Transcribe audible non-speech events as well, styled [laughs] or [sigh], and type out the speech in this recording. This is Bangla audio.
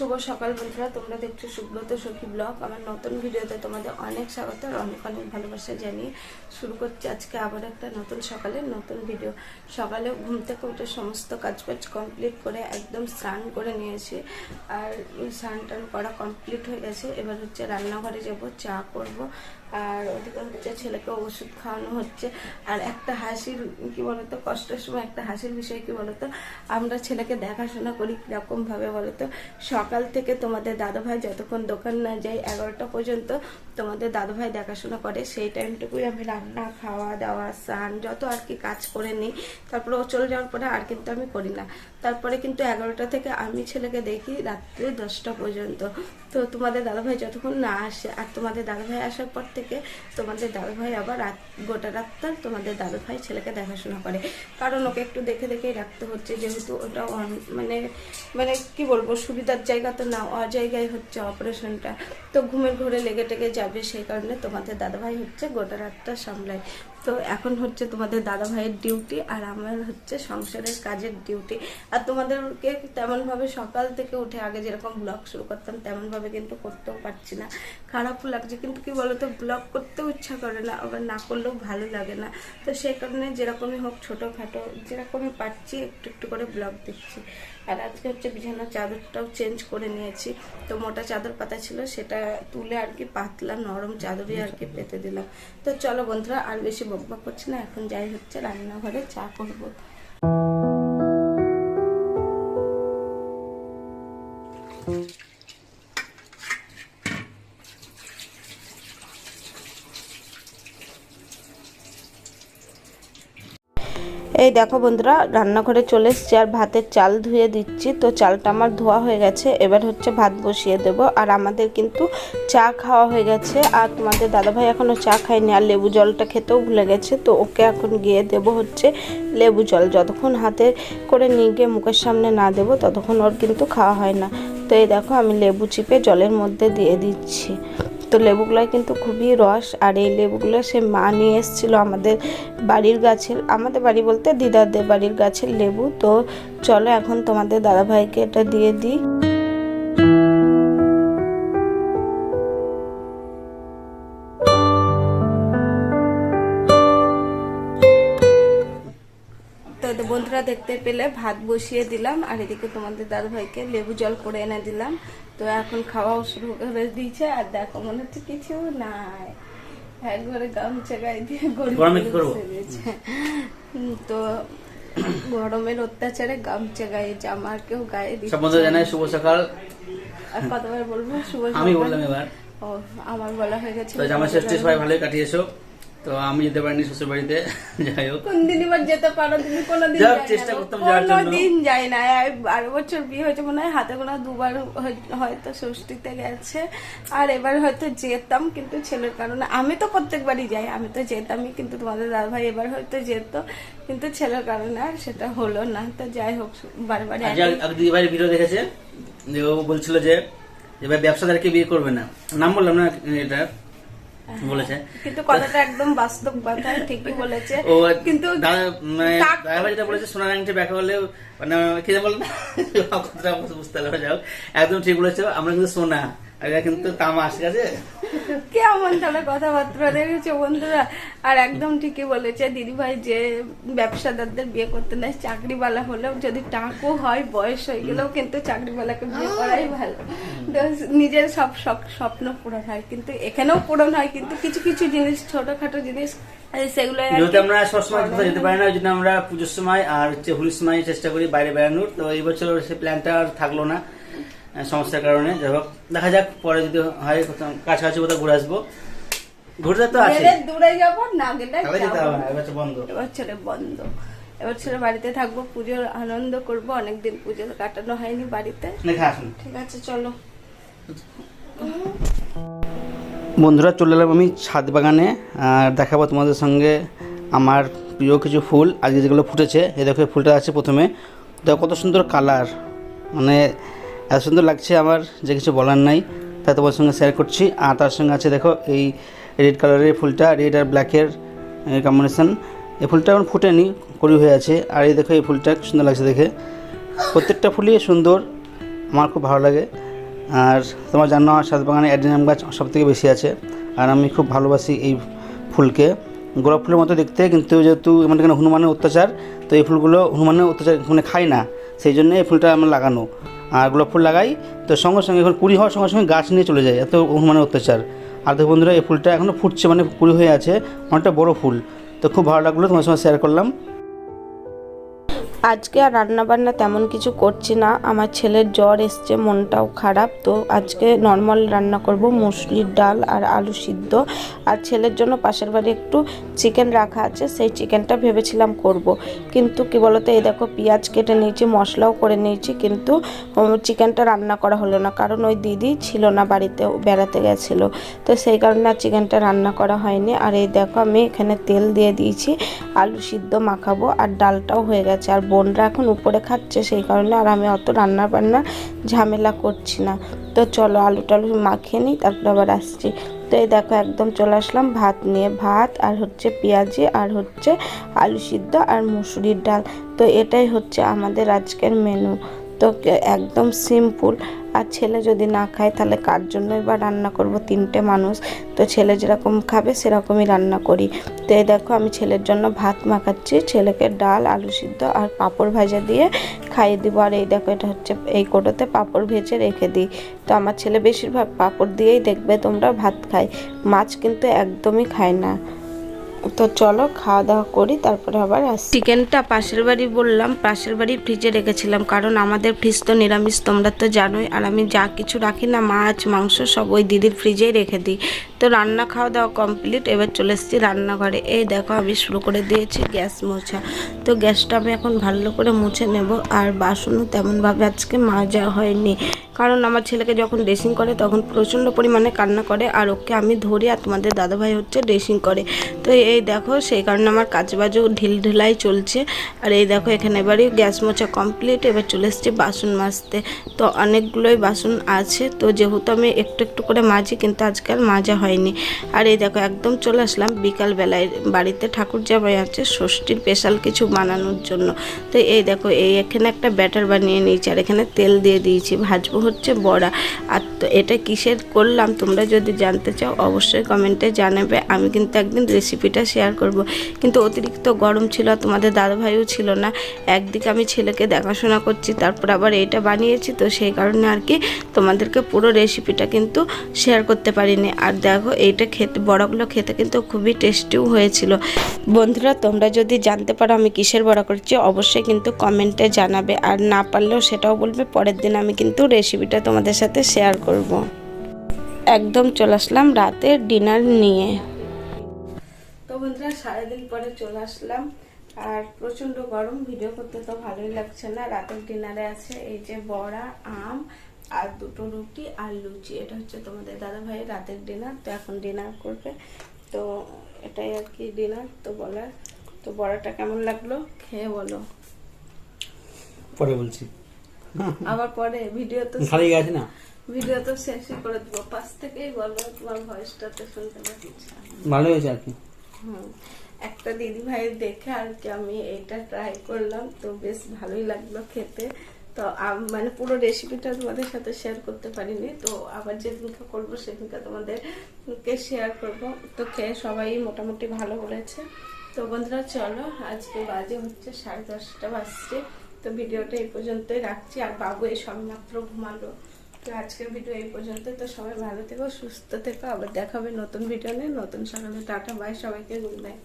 শুভ সকাল বন্ধুরা, তোমরা দেখছ সুব্রত সখী ব্লগ। আমার নতুন ভিডিওতে তোমাদের অনেক স্বাগত আর অনেক অনেক ভালোবাসা জানিয়ে শুরু করছি আজকে আবার একটা নতুন সকালের নতুন ভিডিও। সকালে ঘুম থেকে উঠে সমস্ত কাজ কাজবাজ কমপ্লিট করে একদম স্নান করে নিয়েছি আর স্নান টান করা কমপ্লিট হয়ে গেছে। এবার হচ্ছে রান্নাঘরে যাব, চা করব আর ওদিকে হচ্ছে ছেলেকে ওষুধ খাওয়ানো হচ্ছে। আর একটা হাসির, কি বলতো, কষ্টের সময় একটা হাসির বিষয় কি বলতো? আমরা ছেলেকে দেখাশোনা করি কীরকমভাবে বলতো? সকাল থেকে তোমাদের দাদাভাই যতক্ষণ দোকান না যাই এগারোটা পর্যন্ত তোমাদের দাদাভাই দেখাশোনা করে। সেই টাইমটুকুই আমি রান্না, খাওয়া দাওয়া, স্নান, যত আর কি কাজ করে নিই। তারপরে ও চলে যাওয়ার পরে আর কিন্তু আমি করি না। তারপরে কিন্তু এগারোটা থেকে আমি ছেলেকে দেখি রাত্রে দশটা পর্যন্ত। তো তোমাদের দাদাভাই যতক্ষণ না আসে, আর তোমাদের দাদাভাই আসার পর থেকে তোমাদের দাদাভাই আবার রাত, গোটা রাতটা তোমাদের দাদাভাই ছেলেকে দেখাশোনা করে। কারণ ওকে একটু দেখে দেখেই রাখতে হচ্ছে, যেহেতু ওটা মানে মানে কি বলব, সুবিধার জায়গা তো না অজায়গায় হচ্ছে অপারেশনটা তো ঘুমের ঘরে লেগে টেগে যাবে সেই কারণে তোমাদের দাদাভাই হচ্ছে গোটা রাতটা সামলায়। তো এখন হচ্ছে তোমাদের দাদা ভাইয়ের ডিউটি আর আমার হচ্ছে সংসারের কাজের ডিউটি আর তোমাদেরকে তেমনভাবে সকাল থেকে উঠে আগে যেরকম ব্লগ শুরু করতাম তেমনভাবে কিন্তু করতেও পারছি না। খারাপও লাগছে কিন্তু কি বলতো ব্লগ করতেও ইচ্ছা করে না আবার না করলেও ভালো লাগে না। তো সেই কারণে যেরকমই হোক ছোটোখাটো যেরকমই পাচ্ছি একটু একটু করে ব্লগ দিচ্ছি আর আজকে হচ্ছে বিছানার চাদরটাও চেঞ্জ করে নিয়েছি। তো মোটা চাদর পাতা ছিল সেটা তুলে আর কি পাতলা নরম চাদরই আর কি পেতে দিলাম। তো চলো বন্ধুরা আর বেশি বকবক করছি না এখন যাই হচ্ছে রান্নাঘরে চা করব। এই দেখো বন্ধুরা, রান্নাঘরে চলে এসছি আর ভাতের চাল ধুয়ে দিচ্ছি। তো চালটা আমার ধোয়া হয়ে গেছে, এবার হচ্ছে ভাত বসিয়ে দেব। আর আমাদের কিন্তু চা খাওয়া হয়ে গেছে, আর তোমাদের দাদাভাই এখনও চা খায়নি, আর লেবু জলটা খেতেও ভুলে গেছে। তো ওকে এখন গিয়ে দেব হচ্ছে লেবু জল। যতক্ষণ হাতে করে নিয়ে গিয়ে মুখের সামনে না দেবো, ততক্ষণ ওর কিন্তু খাওয়া হয় না। তো এই দেখো আমি লেবু চিপে জলের মধ্যে দিয়ে দিচ্ছি। তো লেবুগুলোয় কিন্তু খুবই রস, আর এই লেবুগুলো সে মা নিয়ে এসেছিল আমাদের বাড়ির গাছের, আমাদের বাড়ি বলতে দিদাদের বাড়ির গাছের লেবু। তো চলো এখন তোমাদের দাদাভাইকে এটা দিয়ে দিই। বন্ধুরা দেখতে পেলে ভাত বসিয়ে দিলাম আর এদিকে তোমাদের দাদাভাইকে লেবু জল করে এনে দিলাম। তো এখন খাওয়াও শুরু করে দিয়েছে আর দেখো মনে হচ্ছে কিছু নাই। একবারে গামছা গায়ে দিয়ে গরমে তো গরমের অত্যাচারে গামছা গায়ে জামা কেউ গায়ে দিচ্ছে সব বন্ধু জানাই শুভ সকাল। আর কতবার বলব? শুভ আমি বললাম এবার। ও আমার বলা হয়ে গেছে তো জামা ষষ্ঠী সবাই ভালোই কাটিয়েছো। তো আমি যেতে পারিনি শ্বশুর বাড়িতে। যাই হোক। কোন দিন এবার যেতে পারো তুমি কোনোদিন যাক, যাই চেষ্টা। করতাম যাওয়ার জন্য। কোনোদিন যাই না। বারো বছর বিয়ে হয়েছে মনে হয় হাতে গোনা দুবার হয়তো ষষ্ঠীতে গেছে। আর এবার হয়তো যেতাম কিন্তু ছেলের কারণে আমি তো প্রত্যেকবারই যাই আমি তো যেতামই কিন্তু তোমাদের দাদা ভাই এবার হয়তো যেত কিন্তু ছেলের কারণে আর সেটা হলো না। তো যাই হোক বারবার এক দিদি ভাইয়ের ভিডিও দেখেছে। ও বলছিল যে এবার ব্যবসাদারকে বিয়ে করবে না। নাম বললাম না এটা। বলেছে? কিন্তু কথাটা একদম বাস্তব কথা ঠিকই বলেছে। ও কিন্তু দাদা মানে যেটা বলেছে সোনার আংটি ব্যাখ্যা করলে মানে কি যে বলে না? [laughs] কথাটা বুঝতে পারলে যাও একদম ঠিক বলেছ। আমরা কিন্তু সোনা আর কিন্তু তামা আসে আছে? কেমন তাহলে কথাবার্তা? দেখেছ বন্ধুরা? আর একদম ঠিকই বলেছে দিদিভাই যে ব্যবসাদারদের বিয়ে করতে নেয় চাকরিওয়ালা হলেও যদি টাকও হয় বয়স হয়ে গেলেও কিন্তু চাকরিওয়ালাকে বিয়ে করাই ভালো। নিজের সব স্বপ্ন পূরণ হয়। কিন্তু এখানেও পূরণ হয় কিন্তু কিছু কিছু জিনিস ছোটখাটো জিনিস সেগুলো যেহেতু আমরা সবসময় কোথাও যেতে পারি না ওই জন্য আমরা পুজোর সময় আর হচ্ছে হোলির সময় চেষ্টা করি বাইরে বেড়ানোর। তো এই বছর সেই প্ল্যানটা আর থাকল না। সমস্যার কারণে। যাই হোক দেখা যাক পরে যদি হয় কাছাকাছি কোথাও ঘুরে আসব। ঘুরতে তো আছে দূরে যাব না গেলে যেতে যাব হবে না। এবার বন্ধ। এবার ছেলে বন্ধ। এবার ছেলে বাড়িতে থাকব পুজোর আনন্দ করব অনেকদিন পুজো কাটানো হয়নি বাড়িতে। দেখে আসুন। ঠিক আছে চলো। বন্ধুরা চলে এলাম আমি ছাদ বাগানে আর দেখাবো তোমাদের সঙ্গে আমার প্রিয় কিছু ফুল। আজকে যেগুলো ফুটেছে এ দেখো ফুলটা আছে প্রথমে। দেখো কত সুন্দর কালার। মানে এত সুন্দর লাগছে আমার, যে কিছু বলার নাই। তাই তোমার সঙ্গে শেয়ার করছি। আর তার সঙ্গে আছে দেখো, এই রেড কালারের ফুলটা রেড আর ব্ল্যাকের কম্বিনেশন এই ফুলটা এখন ফুটেনি করি হয়ে আছে। আর এই দেখো, এই ফুলটা সুন্দর লাগছে দেখে। প্রত্যেকটা ফুলই সুন্দর, আমার খুব ভালো লাগে। আর তোমার জানো, আমার সাত বাগানে অ্যাডিনাম গাছ সব থেকে বেশি আছে। আর আমি খুব ভালোবাসি এই ফুলকে। গোলাপ ফুলের মতো দেখতে, কিন্তু যেহেতু আমাদের এখানে হনুমানের অত্যাচার, তো এই ফুলগুলো হনুমানের অত্যাচার মানে খায় না। সেই জন্য এই ফুলটা আমার লাগানো। আর গোলাপ ফুল লাগাই, তো সঙ্গে সঙ্গে এখন কুড়ি হওয়ার সঙ্গে সঙ্গে গাছ নিয়ে চলে যায় এত হনুমানের অত্যাচার। আর দেখো বন্ধুরা, এই ফুলটা এখনও ফুটছে মানে কুড়ি হয়ে আছে, অনেকটা বড় ফুল। তো খুব ভালো লাগল, তোমার সঙ্গে শেয়ার করলাম। আজকে আর রান্না বান্না তেমন কিছু করছি না। আমার ছেলের জ্বর এসছে, মনটাও খারাপ। তো আজকে নর্মাল রান্না করব, মুসলির ডাল আর আলু সিদ্ধ। আর ছেলের জন্য পাশের বাড়ি একটু চিকেন রাখা আছে, সেই চিকেনটা ভেবেছিলাম করব। কিন্তু কি বলতো, এই দেখো পেঁয়াজ কেটে নিয়েছি, মশলাও করে নিয়েছি, কিন্তু চিকেনটা রান্না করা হলো না। কারণ ওই দিদি ছিল না বাড়িতে বেড়াতে গেছিল। তো সেই কারণে আর চিকেনটা রান্না করা হয়নি। আর এই দেখো আমি এখানে তেল দিয়ে দিয়েছি, আলু সিদ্ধ মাখাবো, আর ডালটাও হয়ে গেছে। আর বোনরা এখন উপরে খাচ্ছে, সেই কারণে আর আমি অত রান্না বান্না ঝামেলা করছি না। তো চলো আলু টালু মাখিয়ে নিই, তারপর আবার আসছি। তো এই দেখো একদম চলে আসলাম ভাত নিয়ে। ভাত আর হচ্ছে পেঁয়াজি আর হচ্ছে আলু সিদ্ধ আর মুসুরির ডাল। তো এটাই হচ্ছে আমাদের আজকের মেনু তো একদম সিম্পল আর ছেলে যদি না খায়, তাহলে কার জন্যই বা রান্না করব? তিনটে মানুষ, তো ছেলে যেরকম খাবে, সেরকমই রান্না করি। তো এই দেখো, আমি ছেলের জন্য ভাত মাখাচ্ছি। ছেলেকে ডাল, আলু সিদ্ধ আর পাঁপড় ভাজা দিয়ে খাইয়ে দিব। আর এই দেখো, এটা হচ্ছে এই কোটোতে পাঁপড় ভেজে রেখে দিই। তো আমার ছেলে বেশিরভাগ পাঁপড় দিয়েই দেখবে তোমরা ভাত খায়। মাছ কিন্তু একদমই খায় না। তো চলো, খাওয়া দাওয়া করি, তারপরে আবার চিকেনটা পাশের বাড়ি বললাম, পাশের বাড়ি ফ্রিজে রেখেছিলাম, কারণ আমাদের ফ্রিজ তো নিরামিষ, তোমরা তো জানোই। আর আমি যা কিছু রাখি না, মাছ, মাংস সব ওই দিদির ফ্রিজেই রেখে দিই। তো রান্না খাওয়া দাওয়া কমপ্লিট এবার চলে এসেছি রান্নাঘরে। এই দেখো আমি শুরু করে দিয়েছি গ্যাস মোছা। তো গ্যাসটা আমি এখন ভালো করে মুছে নেব, আর বাসনও তেমনভাবে আজকে মাজা হয়নি। কারণ আমার ছেলেকে যখন ড্রেসিং করে, তখন প্রচণ্ড পরিমাণে কান্না করে, আর ওকে আমি ধরি, আর তোমাদের দাদাভাই হচ্ছে ড্রেসিং করে। তো এই দেখো, সেই কারণে আমার কাজ বাজও ঢিল ঢিলাই চলছে। আর এই দেখো, এখানে এবারই গ্যাস মোছা কমপ্লিট এবার চলে এসেছি বাসন মাজতে। তো অনেকগুলোই বাসন আছে, তো যেহেতু আমি একটু একটু করে মাজি, কিন্তু আজকাল মাজা হয়নি। আর এই দেখো, একদম চলে আসলাম বিকাল বেলায় বাড়িতে ঠাকুর জামাই আছে, ষষ্ঠীর স্পেশাল কিছু বানানোর জন্য। তো এই দেখো, এই এখানে একটা ব্যাটার বানিয়ে নিয়েছি, আর এখানে তেল দিয়ে দিয়েছি। ভাজবো হচ্ছে বড়া। আর তো এটা কিসের করলাম, তোমরা যদি জানতে চাও, অবশ্যই কমেন্টে জানাবে। আমি কিন্তু একদিন রেসিপিটা শেয়ার করব। কিন্তু অতিরিক্ত গরম ছিল, তোমাদের দাদাভাইও ছিল না। একদিকে আমি ছেলেকে দেখাশোনা করছি, তারপর আবার এইটা বানিয়েছি। তো সেই কারণে আর কি তোমাদেরকে পুরো রেসিপিটা কিন্তু শেয়ার করতে পারিনি। আর দেখো এইটা খেতে, বড়াগুলো খেতে কিন্তু খুবই টেস্টিও হয়েছিল। বন্ধুরা, তোমরা যদি জানতে পারো আমি কিসের বড়া করছি, অবশ্যই কিন্তু কমেন্টে জানাবে। আর না পারলেও সেটাও বলবে, পরের দিন আমি কিন্তু রেসিপিটা তোমাদের সাথে শেয়ার করব। একদম চলে আসলাম রাতের ডিনার নিয়ে। তো বন্ধুরা, সারাদিন পরে চলে আসলাম। আর প্রচণ্ড গরম ভিডিও করতে তো ভালোই লাগছে না। রাতের ডিনারে আছে এই যে বড়া, আম আর দুটো রুটি আর লুচি। এটা হচ্ছে তোমাদের দাদা ভাইয়ের রাতের ডিনার তো এখন ডিনার করবে। তো এটাই আর কি ডিনার তো বলার। তো বড়াটা কেমন লাগল? খেয়ে বলো। পরে বলছি। আবার পরে? ভিডিও তো খালি গেছে না? ভিডিও তো শেষই করে দেবো। পাশ থেকেই বলো তোমার ভয়েসটা তো শুনতে পাচ্ছি ভালো হয়েছে আর কি? একটা দিদি ভাই দেখে আর কি আমি এটা ট্রাই করলাম তো বেশ ভালোই লাগল খেতে। তো মানে পুরো রেসিপিটা তোমাদের সাথে শেয়ার করতে পারিনি। তো আবার যেদিনকে করব, সেদিনকে তোমাদেরকে শেয়ার করব। তো খেয়ে সবাই মোটামুটি ভালো বলেছে। তো বন্ধুরা, চলো, আজকে বাজে হচ্ছে সাড়ে দশটা বাজছে। তো ভিডিওটা এই পর্যন্তই রাখছি। আর বাবু এই সবেমাত্র ঘুমালো। তো আজকের ভিডিও এই পর্যন্ত তো সবাই ভালো থেকো, সুস্থ থেকো। আবার দেখাবে নতুন ভিডিও নিয়ে। নতুন সকালে, টাটা বাই সবাইকে গুড নাইট